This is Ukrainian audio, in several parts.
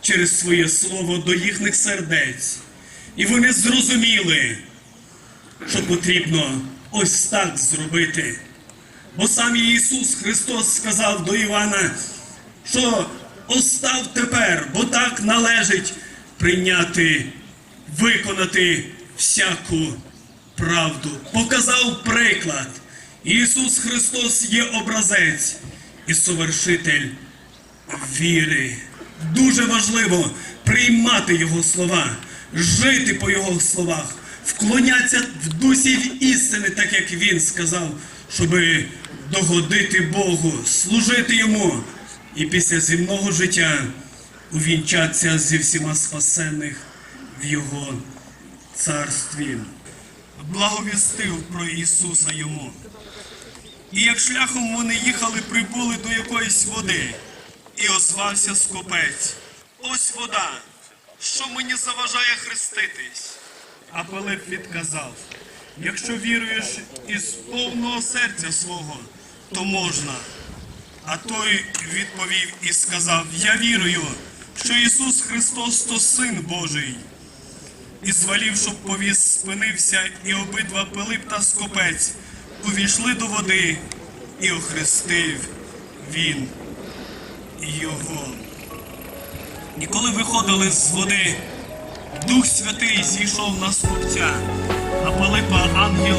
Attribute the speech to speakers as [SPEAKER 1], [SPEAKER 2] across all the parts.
[SPEAKER 1] через своє слово до їхніх сердець. І вони зрозуміли, що потрібно ось так зробити. Бо сам Ісус Христос сказав до Івана, що остав тепер, бо так належить прийняти, виконати всяку правду. Показав приклад. Ісус Христос є образець і совершитель віри. Дуже важливо приймати Його слова, жити по Його словах, вклонятися в дусі в істини, так як Він сказав, щоб догодити Богу, служити Йому і після земного життя увінчатися зі всіма спасенних в Його царстві. Благовістив про Ісуса йому. І як шляхом вони їхали, прибули до якоїсь води, і озвався скопець. Ось вода, що мені заважає хреститись. А Пилип відказав: якщо віруєш із повного серця свого, то можна. А той відповів і сказав: Я вірую, що Ісус Христос то Син Божий. І звалів, щоб повіз спинився, і обидва Пилип та Скопець увійшли до води, і охрестив він його. І коли виходили з води, Дух Святий зійшов на скопця, а Пилипа ангел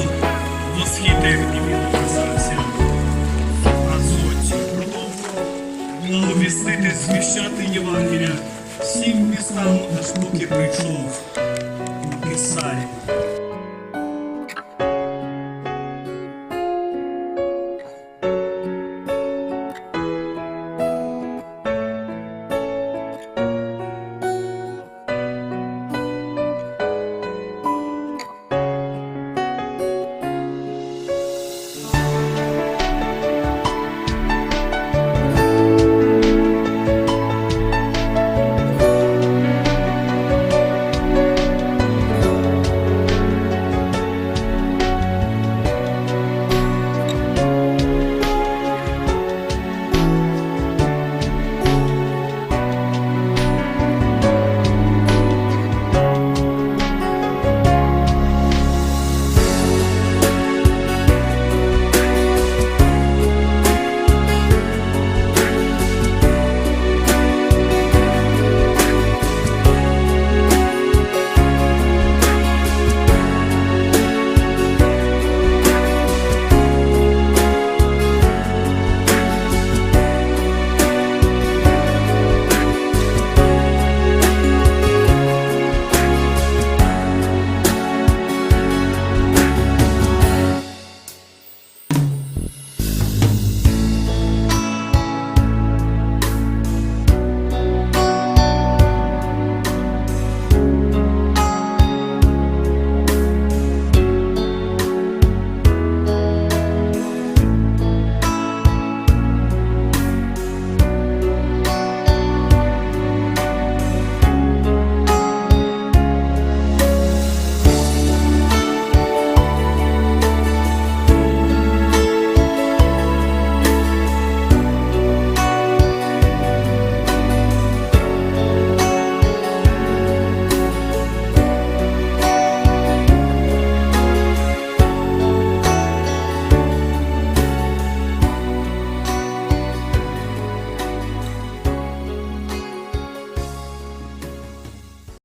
[SPEAKER 1] восхитив і він описався. Азоті продовжував благовістити, звіщати Євангелія всім містам, аж поки прийшов у Кесарію.